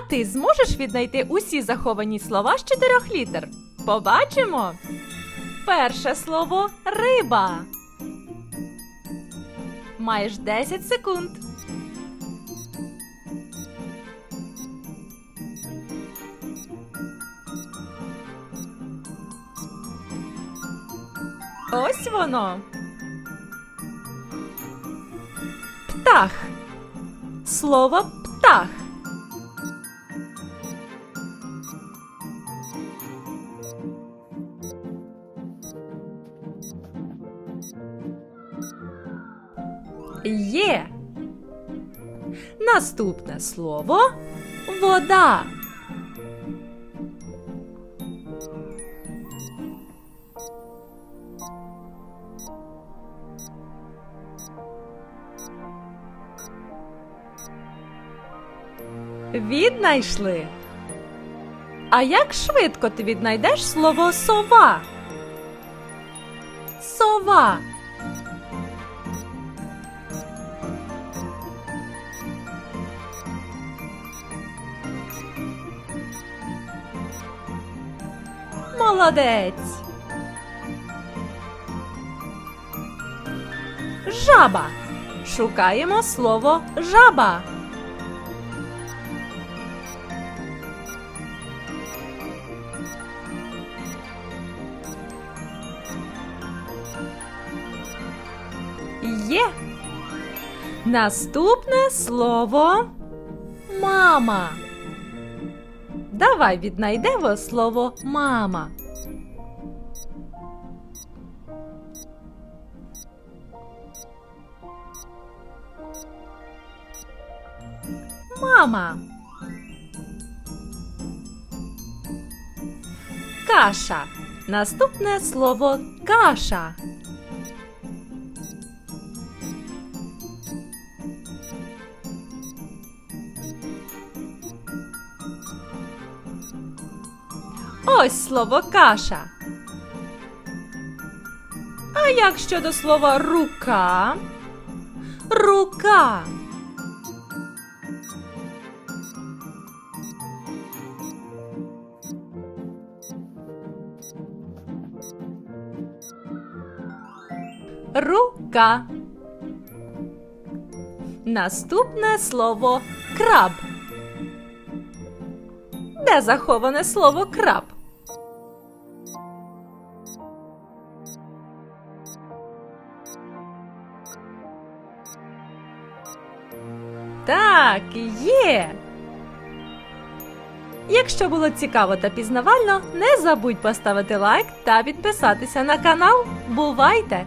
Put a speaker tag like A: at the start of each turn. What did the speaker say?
A: А ти зможеш віднайти усі заховані слова з чотирьох літер? Побачимо. Перше слово риба. Маєш 10 секунд. Ось воно. Птах. Слово птах. Є. Наступне слово вода. Віднайшли. А як швидко ти віднайдеш слово сова? Сова. Молодець. Жаба. Шукаємо слово жаба. Є. Наступне слово мама. Давай віднайдемо слово мама. Мама. Каша. Наступне слово каша. Ось слово каша. А як щодо слова рука? Рука. Рука. Наступне слово краб. Де заховане слово краб? Так, є. Якщо було цікаво та пізнавально, не забудь поставити лайк та підписатися на канал. Бувайте!